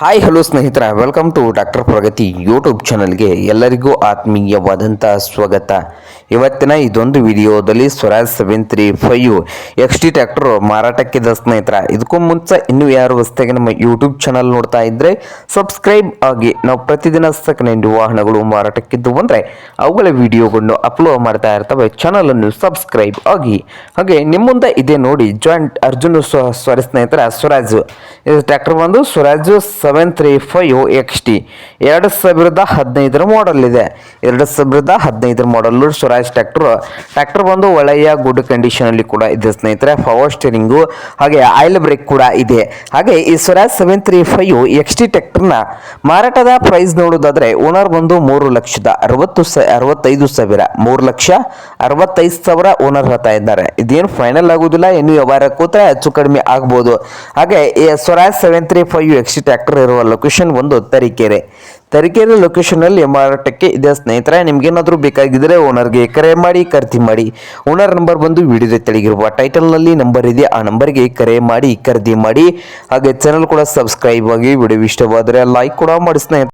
Hi hello ಸ್ನೇಹಿತರ. Welcome to doctor Pragati YouTube ಚಾನಲ್ಗೆ ಎಲ್ಲರಿಗೂ ಆತ್ಮೀಯವಾದಂಥ ಸ್ವಾಗತ. ಇವತ್ತಿನ ಇದೊಂದು ವಿಡಿಯೋದಲ್ಲಿ Swaraj seven three five X T tractor ಮಾರಾಟಕ್ಕಿದೆ ಸ್ನೇಹಿತರ. ಇದಕ್ಕೂ ಮುಂಚೆ ಇನ್ನೂ ಯಾರು ಹೊಸದಾಗಿ ನಮ್ಮ ಯೂಟ್ಯೂಬ್ ಚಾನಲ್ ನೋಡ್ತಾ ಇದ್ದರೆ ಸಬ್ಸ್ಕ್ರೈಬ್ ಆಗಿ ನಾವು ಪ್ರತಿದಿನ ಸೆಕೆಂಡ್ ವಾಹನಗಳು ಮಾರಾಟಕ್ಕಿದ್ದು ಅಂದರೆ ಅವುಗಳ ವಿಡಿಯೋಗಳನ್ನು ಅಪ್ಲೋಡ್ ಮಾಡ್ತಾ ಇರ್ತವೆ. ಚಾನಲನ್ನು ಸಬ್ಸ್ಕ್ರೈಬ್ ಆಗಿ. ಹಾಗೆ ನಿಮ್ಮ ಮುಂದೆ ಇದೆ ನೋಡಿ ಜಾಯಿಂಟ್ ಅರ್ಜುನ್ ಸ್ವ- ಸ್ನೇಹಿತರ, ಸ್ವರಾಜ್. ಇದು ಟ್ರ್ಯಾಕ್ಟರ್ ಬಂದು Swaraj seven three five X T. ಎರಡು ಸಾವಿರದ ಹದಿನೈದರ ಮಾಡಲ್ ಇದೆ. ಎರಡು ಸಾವಿರದ ಹದಿನೈದರ ಮಾಡಲ್ಲು ಸ್ವರಾಜ್ ಟ್ರ್ಯಾಕ್ಟರ್ ಟ್ರ್ಯಾಕ್ಟರ್ ಬಂದು ಒಳ್ಳೆಯ ಗುಡ್ ಕಂಡೀಷನಲ್ಲಿ ಕೂಡ ಇದೆ ಸ್ನೇಹಿತರೆ. ಪವರ್ ಸ್ಟೇರಿಂಗು ಹಾಗೆ ಆಯಿಲ್ ಬ್ರೇಕ್ ಕೂಡ ಇದೆ. ಹಾಗೆ ಈ Swaraj seven three five X T ಟ್ಯಾಕ್ಟರ್ನ ಮಾರಾಟದ ಪ್ರೈಸ್ ನೋಡೋದಾದ್ರೆ ಓನರ್ ಬಂದು ಮೂರು ಲಕ್ಷದ ಅರವತ್ತು ಸ, ಅರವತ್ತೈದು ಸಾವಿರ, ಮೂರು ಲಕ್ಷ ಅರವತ್ತೈದು ಸಾವಿರ ಓನರ್ ಹೇಳ್ತಾ ಇದ್ದಾರೆ. ಇದೇನು ಫೈನಲ್ ಆಗೋದಿಲ್ಲ, ಇನ್ನು ವ್ಯವಹಾರ ಕೂತ್ರೆ ಹೆಚ್ಚು ಕಡಿಮೆ ಆಗ್ಬೋದು. ಹಾಗೆ ಈ Swaraj seven three five X tractor ಇರುವ ಲೊಕೇಶನ್ ಒಂದು ತರೀಕೆರೆ. ತರೀಕೆರೆ ಲೊಕೇಶನಲ್ಲಿ ಮಾರಾಟಕ್ಕೆ ಇದೆ ಸ್ನೇಹಿತರೆ, ನಿಮ್ಗೇನಾದರೂ ಬೇಕಾಗಿದ್ದರೆ ಓನರ್ಗೆ ಕರೆ ಮಾಡಿ, ಖರೀದಿ ಮಾಡಿ. ಓನರ್ ನಂಬರ್ ಬಂದು ವಿಡಿಯೋದ ತೆಳಗಿರುವ ಟೈಟಲ್ನಲ್ಲಿ ನಂಬರ್ ಇದೆ, ಆ ನಂಬರ್ಗೆ ಕರೆ ಮಾಡಿ, ಖರೀದಿ ಮಾಡಿ. ಹಾಗೆ ಚಾನಲ್ ಕೂಡ ಸಬ್ಸ್ಕ್ರೈಬ್ ಆಗಿ ವಿಡಿಯೋ ಇಷ್ಟವಾದರೆ ಲೈಕ್ ಕೂಡ ಮಾಡಿ ಸ್ನೇಹಿತರೆ.